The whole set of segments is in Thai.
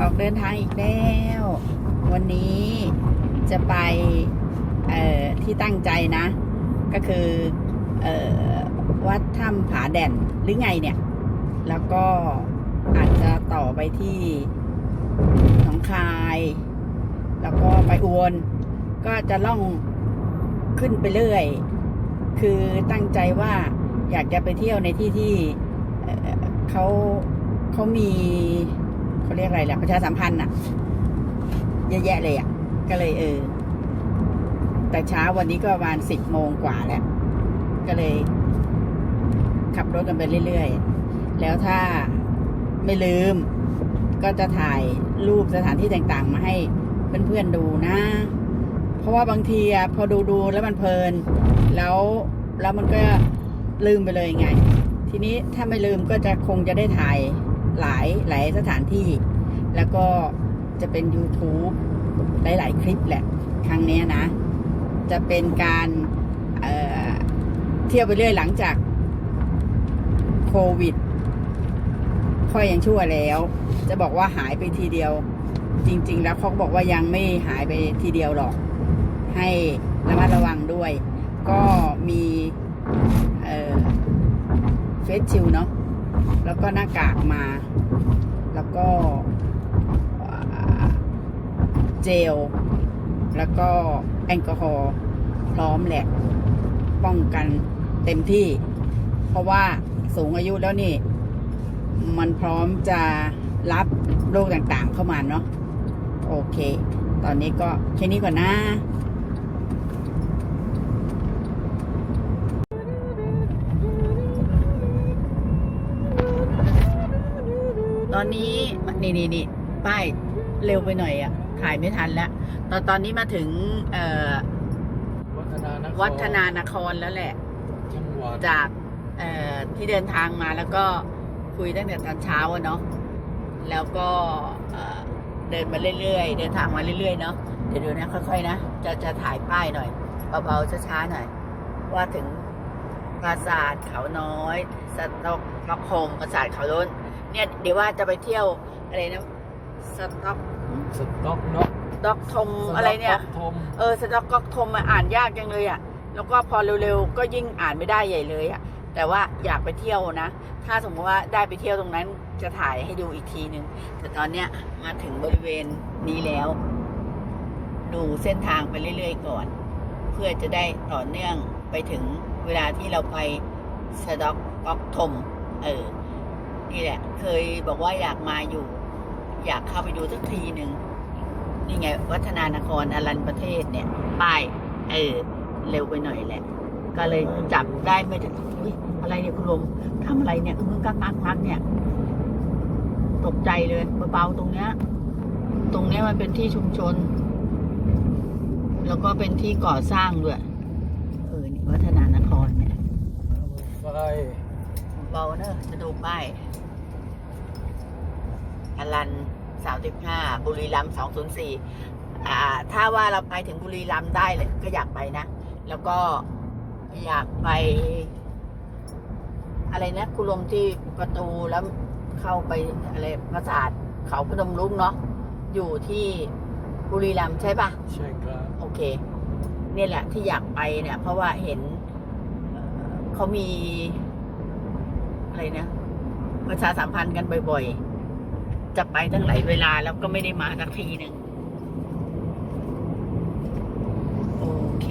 ออกเดินทางอีกแล้ว วันนี้จะไปที่ตั้งใจนะ ก็คืออวัดถ้ำผาแด่นหรือไงเนี่ย แล้วก็อาจจะต่อไปที่หนองคาย แล้วก็ไปอุบลก็จะล่องขึ้นไปเรื่อย คือตั้งใจว่าอยากจะไปเที่ยวในที่ที่เขาเขามี เขาเรียกอะไรแหละประชาสัมพันธ์อะเยอะแยะเลยอะก็เลยเออ แต่เช้าวันนี้ก็ประมาณสิบโมงกว่าแล้ว ก็เลย ขับรถกันไปเรื่อยๆ แล้วถ้าไม่ลืม ก็จะถ่ายรูปสถานที่ต่างๆ มาให้เพื่อนๆดูนะ เพราะว่าบางทีอะพอดูๆแล้วมันเพลิน แล้วแล้วมันก็ลืมไปเลยไง ทีนี้ถ้าไม่ลืมก็จะคงจะได้ถ่าย หลายหลายสถานที่ แล้วก็จะเป็น YouTube หลาย ๆ คลิปแหละ ครั้งเนี้ยนะ จะเป็นการเเที่ยวไปเรื่อยหลังจากโควิด ค่อยยังชั่วแล้ว จะบอกว่าหายไปทีเดียว จริง ๆ แล้วเขาก็บอกว่ายังไม่หายไปทีเดียวหรอก ให้ระมัดระวังด้วย ก็มีเฟสชิลเนาะ แล้วก็หน้ากากมา แล้วก็เจล แล้วก็แอลกอฮอล์พร้อมแหละ ป้องกันเต็มที่ เพราะว่าสูงอายุแล้วนี่ มันพร้อมจะรับโรคต่างๆเข้ามาเนาะ โอเค ตอนนี้ก็แค่นี้ก่อนนะ อนนี้นี่นี่นี่ป้ายเร็วไปหน่อยอะถ่ายไม่ทันแล้วตอนตอนนี้มาถึงเอ่อวัฒนานครวัฒนานครแล้วแหละจังหวัดจากเอ่อที่เดินทางมาแล้วก็คุยตั้งแต่ตอนเช้าอะเนาะแล้วก็เอ่อเดินมาเรื่อยๆ เดินทางมาเรื่อยๆ เนาะเดี๋ยวดูนะค่อยๆนะ จะจะถ่ายป้ายหน่อยเบาๆช้าๆหน่อย ว่าถึงปราสาทเขาน้อยสต็อกล็อกโฮมปราสาทเขาล้น เนี่ยเดี๋ยวว่าจะไปเที่ยวอะไรนะสต็อกสต็อกน็อกด็อกทมอะไรเนี่ยสต็อกทมเออสต็อกก็ทมมาอ่านยากจังเลยอะ่ะ แล้วก็พอเร็วๆก็ยิ่งอ่านไม่ได้ใหญ่เลยอะ่ะ แต่ว่าอยากไปเที่ยวนะ ถ้าสมมติว่าได้ไปเที่ยวตรงนั้นจะถ่ายให้ดูอีกทีหนึ่งแต่ตอนเนี้ยมาถึงบริเวณนี้แล้ว ดูเส้นทางไปเรื่อยๆก่อน เพื่อจะได้ต่อเนื่องไปถึงเวลาที่เราไปสต็อกก็ทมเออ นี่แหละ เคยบอกว่าอยากมาอยู่ อยากเข้าไปดูสักทีหนึ่งนี่ไง วัฒนานครอรันประเทศเนี่ยป้ายเออ เร็วไปหน่อยแหละ ก็เลยจับได้ไม่ถึงอุ๊ยอะไรเนี่ยคุณลมทำอะไรเนี่ยมึงกักกักกักเนี่ย ตกใจเลยเบาๆตรงเนี้ย ตรงเนี้ยมันเป็นที่ชุมชน แล้วก็เป็นที่ก่อสร้างด้วย เออวัฒนานครเนี่ยไฟ เบาเนอะจะดูป้ายอลันสามสิบห้าบุรีรัมสองศูนย์สี่อ่าถ้าว่าเราไปถึงบุรีรัมย์ได้เลยก็อยากไปนะ แล้วก็อยากไป อะไรนะคุลมที่ประตูแล้วเข้าไปอะไรปราสาทเขาพนมรุ้งเนาะอยู่ที่บุรีรัมย์ใช่ปะใช่ครับโอเค เนี่ยแหละที่อยากไปเนี่ย เพราะว่าเห็นเอ่อเขามี อะไรนะประชาสัมพันธ์กันบ่อยๆ จะไปตั้งหลายเวลาแล้วก็ไม่ได้มาสักทีหนึ่งโอเค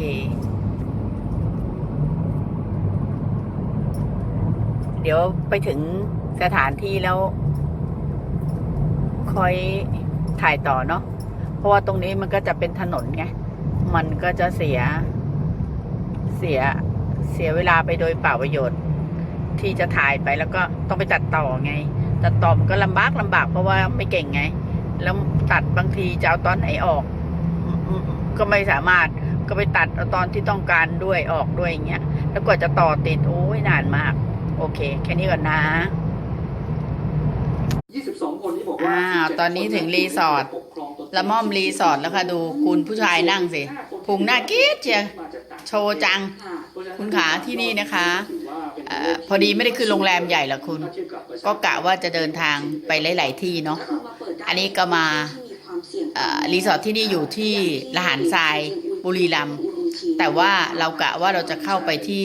เดี๋ยวไปถึงสถานที่แล้ว ค่อยถ่ายต่อเนาะเพราะว่าตรงนี้มันก็จะเป็นถนนไง มันก็จะเสีย เสีย เสียเวลาไปโดยเปล่าประโยชน์ ที่จะถ่ายไปแล้วก็ต้องไปตัดต่อไง ตัดต่อมันก็ลำบากลำบากเพราะว่าไม่เก่งไง แล้วตัดบางทีจะเอาตอนไหนออกอืมอืมก็ไม่สามารถก็ไปตัดเอาตอนที่ต้องการด้วยออกด้วยอย่างเงี้ยแล้วกว่าจะต่อติดโอ้ยนานมาก โอเค แค่นี้ก่อนนะ22คนที่บอกว่าอ้าวตอนนี้ถึงรีสอร์ทละม่อมรีสอร์ทแล้วค่ะดูคุณผู้ชายนั่งสิพุงหน้ากิ๊ดเชียวโชว์จัง คุณขาที่นี่นะคะเออ พอดีไม่ได้ขึ้นโรงแรมใหญ่หรอกคุณ ก็กะว่าจะเดินทางไปหลาย ๆ ที่เนาะอันนี้ก็มารีสอร์ทที่นี่อยู่ที่ละหารทรายบุรีรัมย์แต่ว่าเรากะว่าเราจะเข้าไปที่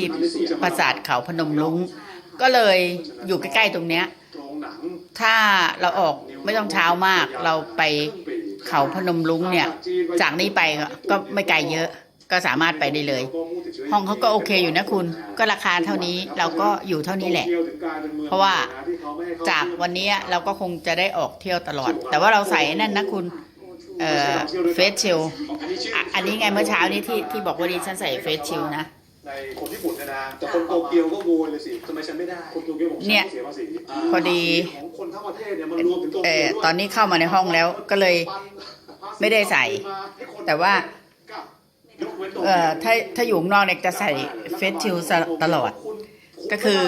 ปราสาทเขาพนมลุงก็เลยอยู่ใกล้ ๆ ตรงเนี้ยถ้าเราออกไม่ต้องเช้ามากเราไปเขาพนมลุงเนี่ย จากนี้ไปก็ไม่ไกลเยอะก็สามารถไปได้เลย ห้องเขาก็โอเคอยู่นะคุณ ก็ราคาเท่านี้เราก็อยู่เท่านี้แหละ เพราะว่าจากวันนี้เราก็คงจะได้ออกเที่ยวตลอด แต่ว่าเราใส่นั่นนะคุณเอ่อเฟสชิลอันนี้ไงเมื่อเช้านี้ที่ที่บอกว่าดิฉันใส่เฟสชิลนะในคนญี่ปุ่นเนยนะแต่คนโตเกียวก็โวยเลยสิทำไมฉันไม่ได้คนโตเกียวบอกฉัเนี่ยเสียภาษีพอดีของคนทั้งประเทศเนี่ยมันรวมถึงโตเอ่เกีอยวด้วยตอนนี้เข้ามาในห้องแล้วก็เลยไม่ได้ใส่ แต่ว่า เอ่อถ้าถ้าอยู่ข้างนอกเนี่ยจะใส่เฟสชิลตลอด ก็คือ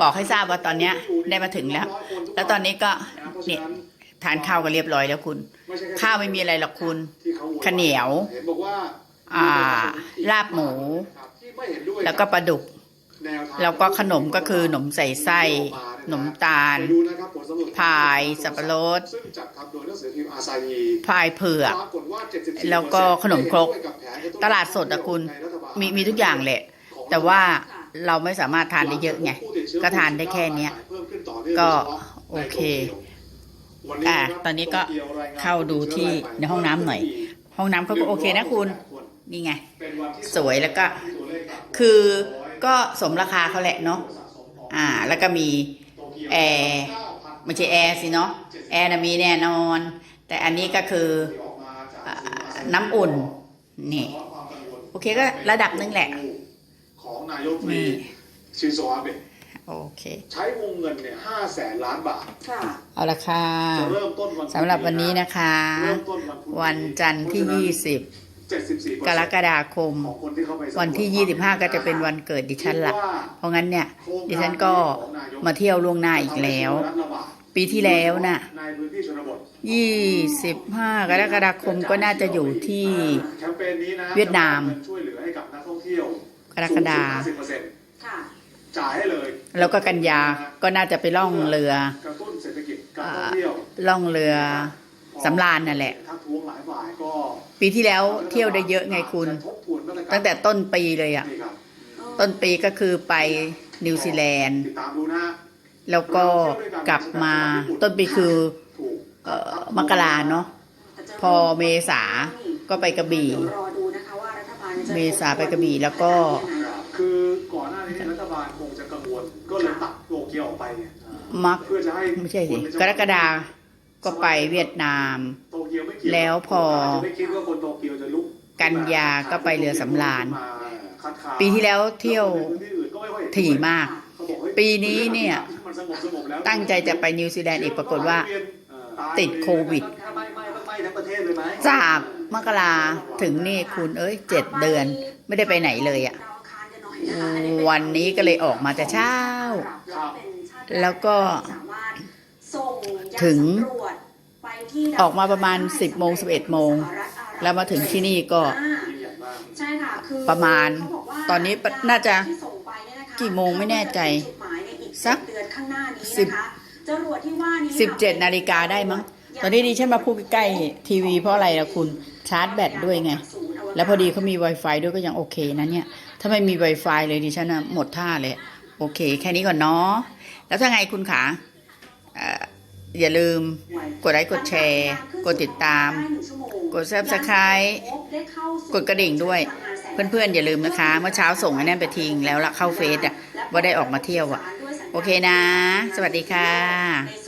บอกให้ทราบว่าตอนเนี้ยได้มาถึงแล้ว แล้วตอนนี้ก็เนี่ยทานข้าวกันเรียบร้อยแล้วคุณ ข้าวไม่มีอะไรหรอกคุณข้าวเหนียวอ่าลาบหมู แล้วก็ปลาดุก แล้วก็ขนมก็คือขนมใส่ไส้ นมตาลไปดูนะครับผลสำรวจพายสับปะรดซึ่งจัดทำโดยหนังสือพิมพ์อาซาฮีพายเผือกปรากฏว่า74%แล้วก็ขนมครกเห็นด้วยกับแผนกระตุ้นตลาดสดอะคุณในรัฐบาลมีมีทุกอย่างแหละ แต่ว่าเราไม่สามารถทานได้เยอะไง ก็ทานได้แค่เนี้ย ก็โอเค อะตอนนี้ก็เข้าดูที่ในห้องน้ำหน่อย ห้องน้ำเขาก็โอเคนะคุณ นี่ไง สวยแล้วก็ คือก็สมราคาเขาแหละเนาะ อ่า แล้วก็มี แอร์ไม่ใช่แอร์สิเนาะแอร์นะมีแน่นอน แต่อันนี้ก็คืออ่าน้ำอุ่นนี่โอเคก็ระดับหนึงแหละ ของนายกรัฐมนตนี่รีชินโซอาเบะโอเคใช้วงเงินเนี่ยห้าแสนล้านบาทค่ะเอาละค่ะจะเริ่มต้นวันสำหรับวันนี้นะคะเริ่มต้นวันพุธวันจันทร์ที่74% 20 กรกฎาคมของคนที่เข้าไปสำรจวันที่ 25 ก็จะเป็นวันเกิดดิฉันละเพราะงั้นเนี่ย ดิฉันก็มาเที่ยวล่วงหน้าอีกแล้ว ปีที่แล้วน่ะในพื้นที่ชนบท25 กรกฎาคมก็น่าจะอยู่ที่แคมเปญนี้นะเวียดนามจะช่วยเหลือให้กับนักท่องเที่ยวกรกฎาสูงสุด50%ค่ะจ่ายให้เลยแล้วก็กันยาก็น่าจะไปล่องเรือกระตุ้นเศรษฐกิจการท่องเที่ยวล่องเรือสำราญนั่นแหละ ปีที่แล้วเที่ยวได้เยอะไงคุณทบทวนมาตรการตั้งแต่ต้นปีเลยอะนี่ครับต้นปีก็คือไปนิวซีแลนด์ติดตามดูนะแล้วก็กลับมาต้นปีคือถูกเอ่อมกราเนาะพอเมษาก็ไปกระบี่เดี๋ยวรอดูนะคะว่ารัฐบาลจะเมษาไปกระบี่แล้วก็คือก่อนหน้านี้รัฐบาลคงจะกังวลก็เลยตัดโตเกียวออกไปเนี่ยมักเพื่อจะให้ไม่ใช่สิคนในกรกฎาก็ไปเวียดนาม โตเกียวไม่เกี่ยวแล้วพอาจจะไม่คิดว่าคนโตเกียวจะลุกกันยาก็ไปเรือสำราญมาคัดค้านปีที่แล้วเที่ยวแล้คนในพื้นที่อื่นก็ไม่ค่อยเห็นถี่มากเขาบอกเฮ้ยปีนี้เนี่ยมันสงบสงบแล้วตั้งใจจะไปนิวซีแลนด์อีกปรากฏว่า ติดโควิดไม่ไม่ไม่ไม่ทั้งประเทศเลยไหมจากมกราถึงนี่คุณเอ้ยเจ็ดเดือนไม่ได้ไปไหนเลยอะดาวอังคารกันหน่อยนะคะวันนี้ก็เลยออกมาแต่เช้า แล้วก็สามารถส่ง ออกมาประมาณ 10โมง11โมงสหรัฐอาหรับแล้วมาถึงที่นี่ก็อ่ายิ่งใหญ่มากใช่ค่ะคือประมาณเขบอกว่าตอนนี้น่าจะที่ส่งไปเนี่ยนะคะกี่โมงไม่แน่ใจจุดหมายในอีกสักเดือนข้างหน้านี้สิบนะคะจรวดที่ว่านี้สิบเจ็ดนาฬิกาได้มั้ง ตอนนี้ดิฉันมาพูดใกล้ๆทีวีเพราะอะไรล่ะคุณ ชาร์จแบตด้วยไง แล้วพอดีเขามี Wi-Fi ด้วยก็ยังโอเคนะเนี่ย ถ้าไม่มี Wi-Fi เลยดิฉันนะหมดท่าเลย โอเค แค่นี้ก่อนเนาะ แล้วถ้าไงคุณขาเอ่ อย่าลืมกดไลค์กดแชร์ กดติดตาม กดซับสไครต์กดกระดิ่งด้วย เพื่อนๆ อย่าลืมนะคะ เมื่อเช้าส่งไอ้นั่นไปทิ้งแล้วละเข้าเฟซอะว่าได้ออกมาเที่ยวอะ โอเคนะ สวัสดีค่ะ